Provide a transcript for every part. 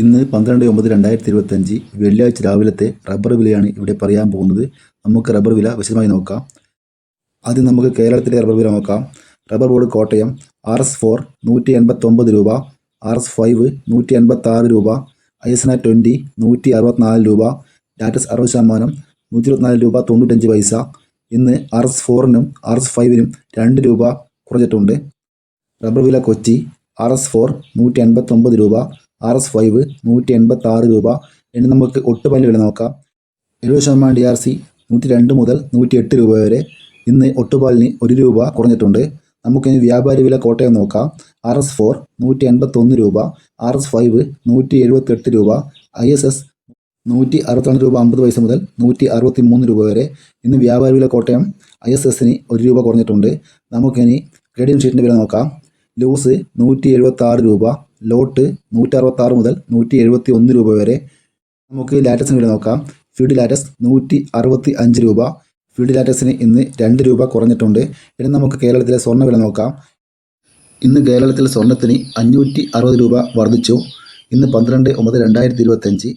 ഇന്ന് പന്ത്രണ്ട് ഒമ്പത് രണ്ടായിരത്തി ഇരുപത്തഞ്ച് വെള്ളിയാഴ്ച രാവിലത്തെ റബ്ബർ വിലയാണ് ഇവിടെ പറയാൻ പോകുന്നത്. നമുക്ക് റബ്ബർ വില വിശദമായി നോക്കാം. ആദ്യം നമുക്ക് കേരളത്തിലെ റബ്ബർ വില നോക്കാം. Rubber board Kottayam R S four നൂറ്റി എൺപത്തൊമ്പത് രൂപ ആർ എസ് ഫൈവ് നൂറ്റി എൺപത്താറ് രൂപ ഐ എസ് എൻ ട്വന്റി നൂറ്റി അറുപത്തിനാല് രൂപ ഡാറ്റസ് അറുപത് ശതമാനം നൂറ്റി ഇരുപത്തിനാല് രൂപ തൊണ്ണൂറ്റഞ്ച് പൈസ. ഇന്ന് ആർ എസ് ഫോറിനും ആർ എസ് ഫൈവിനും രണ്ട് രൂപ കുറഞ്ഞിട്ടുണ്ട്. റബ്ബർ വില കൊച്ചി ആർ എസ് ഫോർ നൂറ്റി എൺപത്തൊമ്പത് രൂപ ആർ എസ് ഫൈവ് നൂറ്റി എൺപത്തി ആറ് രൂപ. ഇനി നമുക്ക് ഒട്ടുപല്ല് വില നോക്കാം. എഴുപത് ശതമാനം ഡി ആർ സി നൂറ്റി രണ്ട് മുതൽ നൂറ്റി എട്ട് രൂപ വരെ. ഇന്ന് ഒട്ടുപാലിന് ഒരു രൂപ കുറഞ്ഞിട്ടുണ്ട്. നമുക്കിനി വ്യാപാരി വില കോട്ടയം നോക്കാം. ആർ എസ് ഫോർ നൂറ്റി എൺപത്തൊന്ന് രൂപ. ആർ എസ് ഫൈവ് നൂറ്റി എഴുപത്തെട്ട് രൂപ. ഐ എസ് എസ് നൂറ്റി അറുപത്തൊന്ന് രൂപ അമ്പത് പൈസ മുതൽ നൂറ്റി അറുപത്തി മൂന്ന് രൂപ വരെ. ഇന്ന് വ്യാപാരി വില കോട്ടയം ഐ എസ് എസിന് ഒരു രൂപ കുറഞ്ഞിട്ടുണ്ട്. നമുക്കിനി ക്രെഡിറ്റ് ഷീറ്റിന്റെ വില നോക്കാം. ലൂസ് നൂറ്റി എഴുപത്തി ആറ് രൂപ. ലോട്ട് നൂറ്റി അറുപത്തി ആറ് മുതൽ നൂറ്റി എഴുപത്തി ഒന്ന് രൂപ വരെ. നമുക്ക് ലാറ്റസിന് വില നോക്കാം. ഫീഡ് ലാറ്റസ് നൂറ്റി അറുപത്തി അഞ്ച് രൂപ ഫീഡ് ലാറ്റസിന് ഇന്ന് രണ്ട് രൂപ കുറഞ്ഞിട്ടുണ്ട്. ഇനി നമുക്ക് കേരളത്തിലെ സ്വർണ വില നോക്കാം. ഇന്ന് കേരളത്തിലെ സ്വർണത്തിന് അഞ്ഞൂറ്റി അറുപത് രൂപ വർദ്ധിച്ചു. ഇന്ന് പന്ത്രണ്ട് ഒമ്പത് രണ്ടായിരത്തി ഇരുപത്തഞ്ച്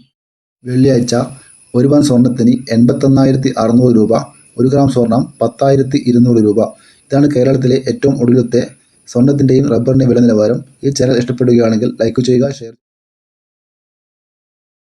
വെള്ളിയാഴ്ച ഒരു പവൻ സ്വർണത്തിന് എൺപത്തൊന്നായിരത്തി അറുന്നൂറ് രൂപ. ഒരു ഗ്രാം സ്വർണം പത്തായിരത്തി ഇരുന്നൂറ് രൂപ. ഇതാണ് കേരളത്തിലെ ഏറ്റവും ഒടുവിലത്തെ സ്വർണത്തിന്റെയും റബ്ബറിന്റെയും വില നിലവാരം ഈ ചാനൽ ഇഷ്ടപ്പെടുകയാണെങ്കിൽ ലൈക്ക് ചെയ്യുക ഷെയർ